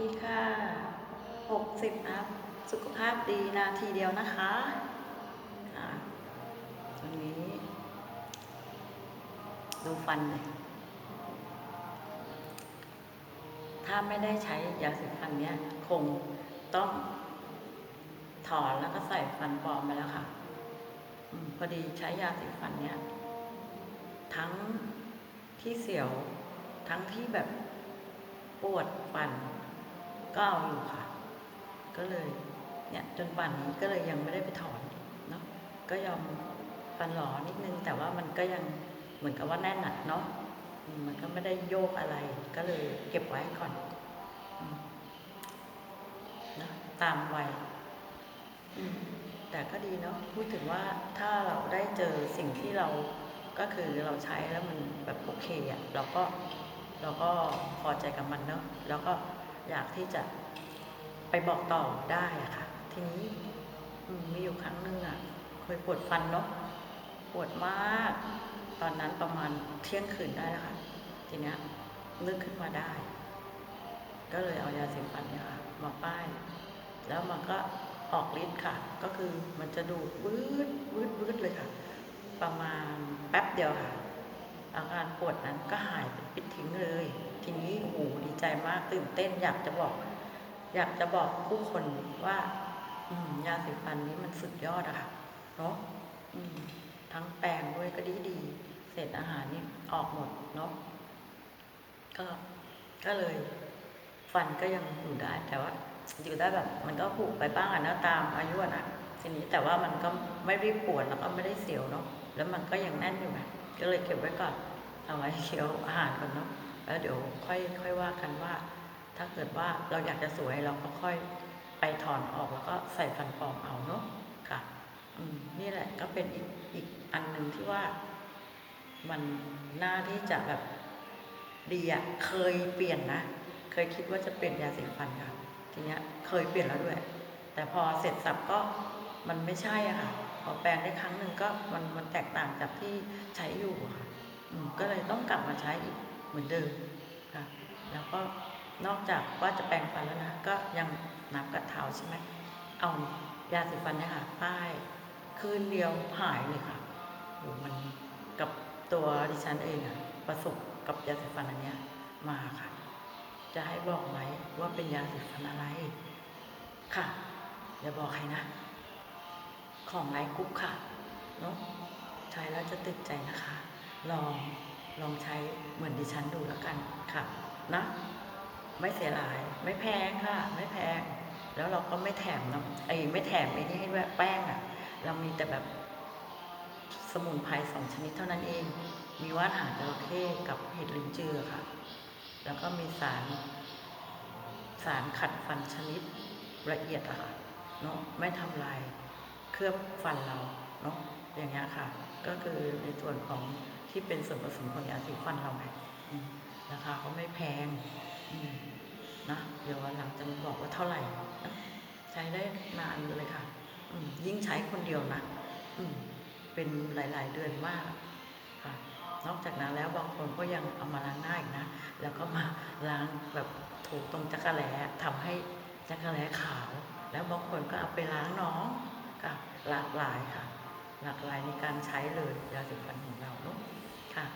ดีค่ะหกสิบอัพ สุขภาพดีนาทีเดียวนะคะค่ะวันนี้ดูฟันเลยถ้าไม่ได้ใช้ยาสีฟันเนี้ย คงต้องถอนแล้วก็ใส่ฟันปลอมไปแล้วค่ะอพอดีใช้ยาสีฟันเนี้ย ทั้งที่เสียว ทั้งที่แบบปวดฟัน ก็เอาอยู่ค่ะ ก็เลยเนี่ยจนป่านนี้ก็เลยยังไม่ได้ไปถอนเนาะก็ยอมฟันหลอนิดนึง แต่ว่ามันก็ยังเหมือนกับว่าแน่นหนักเนาะมันก็ไม่ได้โยกอะไร ก็เลยเก็บไว้ก่อนนะตามวัยอืมแต่ก็ดีเนาะพูดถึงว่าถ้าเราได้เจอสิ่งที่เราก็คือเราใช้แล้วมันแบบโอเคอะ่ะเราก็เราก็พอใจกับมันเนาะแล้วก็ อยากที่จะไปบอกต่อได้อะค่ะ ทีนี้มีอยู่ครั้งหนึ่งอะ่ะเคยปวดฟันเนาะปวดมาก ตอนนั้นประมาณเที่ยงคืนได้แล้วค่ะ ทีนี้นึกขึ้นมาได้ ก็เลยเอายาสีฟันเนี่ยค่ะมาป้าย แล้วมันก็ออกฤทธิ์ค่ะ ก็คือมันจะดูดวืดวืดวืดเลยค่ะ ประมาณแป๊บเดียวค่ะ อาการปวดนั้นก็หายไปปิดทิ้งเลย ทีนี้โอ้โหดีใจมากตื่นเต้นอยากจะบอก อยากจะบอกผู้คนว่า อืมยาสีฟันนี้มันสุดยอดอะค่ะเนาะอืมทั้งแปรงด้วยก็ดีดีเศษอาหารนี่ออกหมดเนาะก็ก็เลย ฟันก็ยังอยู่ได้ แต่ว่าอยู่ได้แบบ มันก็ผุไปบ้างอะนะตามอายุอะนะทีนี้แต่ว่ามันก็ไม่ได้ปวดแล้วก็ไม่ได้เสียวเนาะแล้วมันก็ยังแน่นอยู่ไงก็เลยเก็บไว้ก่อนเอาไว้เคี้ยวอาหารก่อนเนาะ แล้วเดี๋ยวค่อยค่อยว่ากันว่า ถ้าเกิดว่าเราอยากจะสวยเราก็ค่อยไปถอนออกแล้วก็ใส่ฟันปลอมเอาเนาะค่ะนี่แหละก็เป็นอีกอีกอันหนึ่งที่ว่ามันน่าที่จะแบบดีอะเคยเปลี่ยนนะ เคยคิดว่าจะเปลี่ยนยาสีฟันค่ะ ทีเนี้ยเคยเปลี่ยนแล้วด้วย แต่พอเสร็จสับก็มันไม่ใช่อะค่ะ พอแปลงได้ครั้งหนึ่งก็มันมันแตกต่างจากที่ใช้อยู่ค่ะก็เลยต้องกลับมาใช้อีก เหมือนเดิมค่ะแล้วก็นอกจากว่าจะแปรงฟันแล้วนะก็ยังน้ำกัดเท้าใช่ไหมเอายาสีฟันเนี่ยค่ะป้ายคืนเดียวหายเลยค่ะโหมันกับตัวดิฉันเองอะประสบกับยาสีฟันอันเนี้ยมาค่ะ จะให้บอกไหมว่าเป็นยาสีฟันอะไร ค่ะอย่าบอกใครนะ ของไลฟ์กรุ๊ปค่ะเนาะใช้แล้วจะติดใจนะคะ ลอง ลองใช้เหมือนดิฉันดูแล้วกันค่ะนะไม่เสียหลายไม่แพงค่ะ ไม่แพง แล้วเราก็ไม่แถมน้ำไอ้ไม่แถมไอ้นี่ให้ด้วยแป้งอะ่ะ เรามีแต่แบบสมุนไพรสองชนิดเท่านั้นเอง มีว่านหางจระเข้กับเห็ดลินจือค่ะ แล้วก็มีสาร สารขัดฟันชนิดละเอียดอะค่ะเนาะไม่ทำลายเคลือบฟันเรา เนาะอย่างเงี้ยค่ะ ก็คือในส่วนของที่เป็นส่วนผสมของยาสีฟันเราไงอืมราคาไม่แพงนะเดี๋ยววันหลังจะมาบอกว่าเท่าไหร่นะใช้ได้นานเลยค่ะยิ่งใช้คนเดียวนะเป็นหลาย ๆ เดือนมากค่ะ นอกจากนั้นแล้วบางคนก็ยังเอามาล้างหน้าอีกนะ แล้วก็มาล้างแบบถูตรงจักระแหลทำให้จักระแหลขาว แล้วบางคนก็เอาไปล้างน้องค่ะหลากหลายค่ะ หลากหลายในการใช้เลยยาสีฟันของเราเนอะค่ะ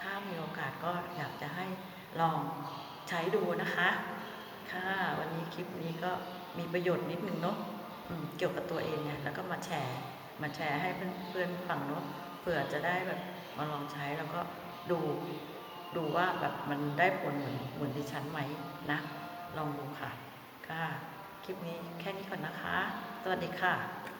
ถ้ามีโอกาสก็อยากจะให้ลองใช้ดูนะคะ ค่ะ วันนี้คลิปนี้ก็มีประโยชน์นิดนึงเนาะเกี่ยวกับตัวเองไงแล้วก็มาแชร์ มาแชร์ให้เพื่อนๆฟังเนาะเผื่อจะได้แบบมาลองใช้แล้วก็ดูดูว่าแบบมันได้ผลเหมือนเหมือนดิฉันไหมนะ ลองดูค่ะ ค่ะ คลิปนี้แค่นี้ก่อนนะคะ สวัสดีค่ะ